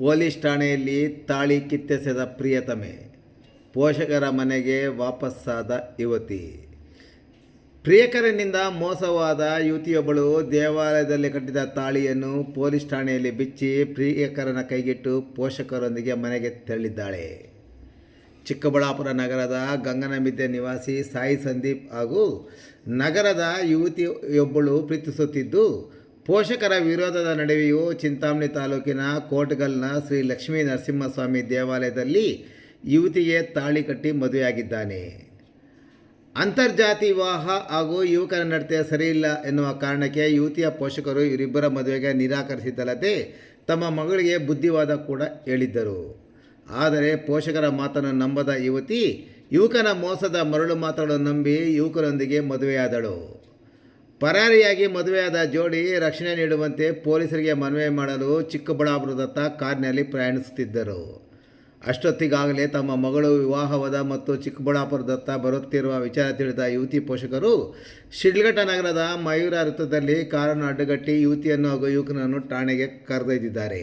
Police ಠಾಣೆಯಲ್ಲಿ ತಾಳಿ ಕಿತ್ತೆಸೆದ ಪ್ರಿಯತಮೆ. ಪೋಷಕರ ಮನೆಗೆ ವಾಪಸ್ಸಾದ ಯುವತಿ. ಪ್ರಿಯಕರನಿಂದ ಮೋಸವಾದ ಯುವತಿಯೊಬ್ಬಳು ದೇವಾಲಯದಲ್ಲಿ ಕಟ್ಟಿದ ತಾಳಿಯನ್ನು ಪೊಲೀಸ್ ಠಾಣೆಯಲ್ಲಿ ಬಿಚ್ಚಿ ಪ್ರಿಯಕರನ ಕೈಗಿಟ್ಟು ಪೋಷಕರೊಂದಿಗೆ ಮನೆಗೆ ತೆರಳಿದ್ದಾಳೆ. ಚಿಕ್ಕಬಳ್ಳಾಪುರ ನಗರದ ಗಂಗನಮಿದ್ದೆ ನಿವಾಸಿ ಸಾಯಿ ಸಂದೀಪ್ ಹಾಗೂ ನಗರದ ಯುವತಿಯೊಬ್ಬಳು ಪ್ರೀತಿಸುತ್ತಿದ್ದು ಪೋಷಕರ ವಿರೋಧದ ನಡುವೆಯೂ ಚಿಂತಾಮಣಿ ತಾಲೂಕಿನ ಕೋಟ್ಗಲ್ನ ಶ್ರೀ ಲಕ್ಷ್ಮೀ ನರಸಿಂಹಸ್ವಾಮಿ ದೇವಾಲಯದಲ್ಲಿ ಯುವತಿಗೆ ತಾಳಿ ಕಟ್ಟಿ ಮದುವೆಯಾಗಿದ್ದಾನೆ. ಅಂತರ್ಜಾತಿ ವಿವಾಹ ಹಾಗೂ ಯುವಕರ ನಡತೆ ಸರಿಯಿಲ್ಲ ಎನ್ನುವ ಕಾರಣಕ್ಕೆ ಯುವತಿಯ ಪೋಷಕರು ಇವರಿಬ್ಬರ ಮದುವೆಗೆ ನಿರಾಕರಿಸಿದ್ದಲ್ಲದೆ ತಮ್ಮ ಮಗಳಿಗೆ ಬುದ್ಧಿವಾದ ಕೂಡ ಹೇಳಿದ್ದರು. ಆದರೆ ಪೋಷಕರ ಮಾತನ್ನು ನಂಬದ ಯುವತಿ, ಯುವಕನ ಮೋಸದ ಮರಳು ಮಾತುಗಳನ್ನು ನಂಬಿ ಯುವಕರೊಂದಿಗೆ ಮದುವೆಯಾದಳು. ಪರಾರಿಯಾಗಿ ಮದುವೆಯಾದ ಜೋಡಿ ರಕ್ಷಣೆ ನೀಡುವಂತೆ ಪೊಲೀಸರಿಗೆ ಮನವಿ ಮಾಡಲು ಚಿಕ್ಕಬಳ್ಳಾಪುರದತ್ತ ಕಾರಿನಲ್ಲಿ ಪ್ರಯಾಣಿಸುತ್ತಿದ್ದರು. ಅಷ್ಟೊತ್ತಿಗಾಗಲೇ ತಮ್ಮ ಮಗಳು ವಿವಾಹವಾದ ಮತ್ತು ಚಿಕ್ಕಬಳ್ಳಾಪುರದತ್ತ ಬರುತ್ತಿರುವ ವಿಚಾರ ತಿಳಿದ ಯುವತಿ ಪೋಷಕರು, ಶಿಡ್ಲಘಟ್ಟ ನಗರದ ಮಯೂರ ವೃತ್ತದಲ್ಲಿ ಕಾರನ್ನು ಅಡ್ಡಗಟ್ಟಿ ಯುವತಿಯನ್ನು ಹಾಗೂ ಯುವಕನನ್ನು ಠಾಣೆಗೆ ಕರೆದೊಯ್ದಿದ್ದಾರೆ.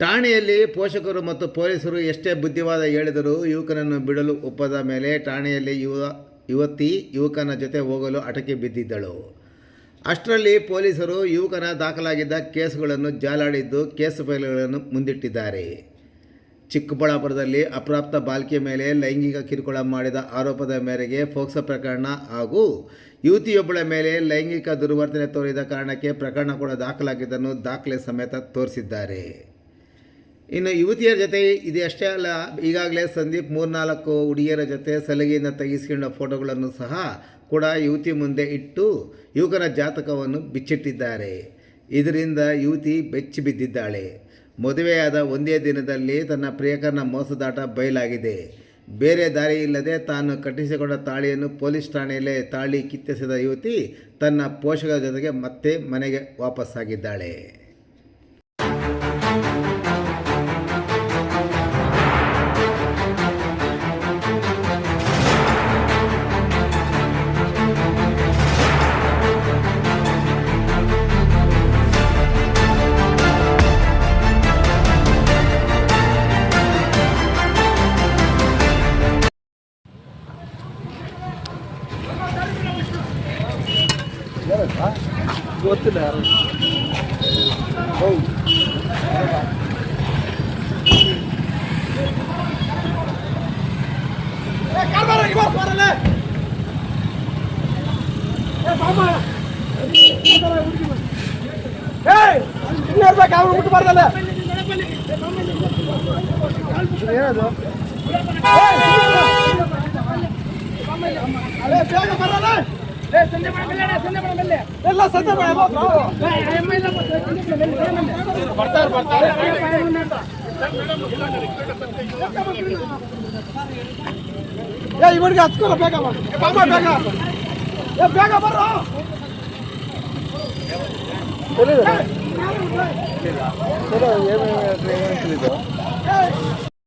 ಠಾಣೆಯಲ್ಲಿ ಪೋಷಕರು ಮತ್ತು ಪೊಲೀಸರು ಎಷ್ಟೇ ಬುದ್ಧಿವಾದ ಹೇಳಿದರೂ ಯುವಕನನ್ನು ಬಿಡಲು ಒಪ್ಪದ ಮೇಲೆ ಠಾಣೆಯಲ್ಲಿ ಯುವ ಯುವತಿ ಯುವಕನ ಜೊತೆ ಹೋಗಲು ಅಟಕೆ ಬಿದ್ದಿದ್ದಳು. ಅಷ್ಟರಲ್ಲಿ ಪೊಲೀಸರು ಯುವಕನ ದಾಖಲಾಗಿದ್ದ ಕೇಸುಗಳನ್ನು ಜಾಲಾಡಿದ್ದು ಕೇಸು ಫೈಲ್ಗಳನ್ನು ಮುಂದಿಟ್ಟಿದ್ದಾರೆ. ಚಿಕ್ಕಬಳ್ಳಾಪುರದಲ್ಲಿ ಅಪ್ರಾಪ್ತ ಬಾಲಕಿಯ ಮೇಲೆ ಲೈಂಗಿಕ ಕಿರುಕುಳ ಮಾಡಿದ ಆರೋಪದ ಮೇರೆಗೆ ಫೋಕ್ಸ ಪ್ರಕರಣ ಹಾಗೂ ಯುವತಿಯೊಬ್ಬಳ ಮೇಲೆ ಲೈಂಗಿಕ ದುರ್ವರ್ತನೆ ತೋರಿದ ಕಾರಣಕ್ಕೆ ಪ್ರಕರಣ ಕೂಡ ದಾಖಲಾಗಿದ್ದನ್ನು ದಾಖಲೆ ಸಮೇತ ತೋರಿಸಿದ್ದಾರೆ. ಇನ್ನು ಯುವತಿಯರ ಜೊತೆ ಇದು ಅಷ್ಟೇ ಅಲ್ಲ, ಈಗಾಗಲೇ ಸಂದೀಪ್ ಮೂರ್ನಾಲ್ಕು ಹುಡುಗಿಯರ ಜೊತೆ ಸಲಿಗೆಯಿಂದ ತೆಗೆಸಿಕೊಂಡ ಫೋಟೋಗಳನ್ನು ಸಹ ಕೂಡ ಯುವತಿ ಮುಂದೆ ಇಟ್ಟು ಯುವಕನ ಜಾತಕವನ್ನು ಬಿಚ್ಚಿಟ್ಟಿದ್ದಾರೆ. ಇದರಿಂದ ಯುವತಿ ಬೆಚ್ಚಿ ಬಿದ್ದಿದ್ದಾಳೆ. ಮದುವೆಯಾದ ಒಂದೇ ದಿನದಲ್ಲಿ ತನ್ನ ಪ್ರಿಯಕರನ ಮೋಸದಾಟ ಬಯಲಾಗಿದೆ. ಬೇರೆ ದಾರಿ ಇಲ್ಲದೆ ತಾನು ಕಟ್ಟಿಸಿಕೊಂಡ ತಾಳಿಯನ್ನು ಪೊಲೀಸ್ ಠಾಣೆಯಲ್ಲೇ ತಾಳಿ ಕಿತ್ತೆಸೆದ ಯುವತಿ ತನ್ನ ಪೋಷಕರ ಜೊತೆಗೆ ಮತ್ತೆ ಮನೆಗೆ ವಾಪಸ್ಸಾಗಿದ್ದಾಳೆ. ಗೊತ್ತಿಲ್ಲ ಯಾರು ಏನದು ಎಲ್ಲ ಸಂಜೆ ಬರ್ತಾರೆ ಬರ್ತಾರೆ ಏ ಇವರಿಗೆ ಹಚ್ಕೊಲ್ಲ ಬೇಗ ಮಾಡು. ಏ ಬಾಮ ಬೇಗ ಏ ಬೇಗ ಬರ್ರೋ ಏನು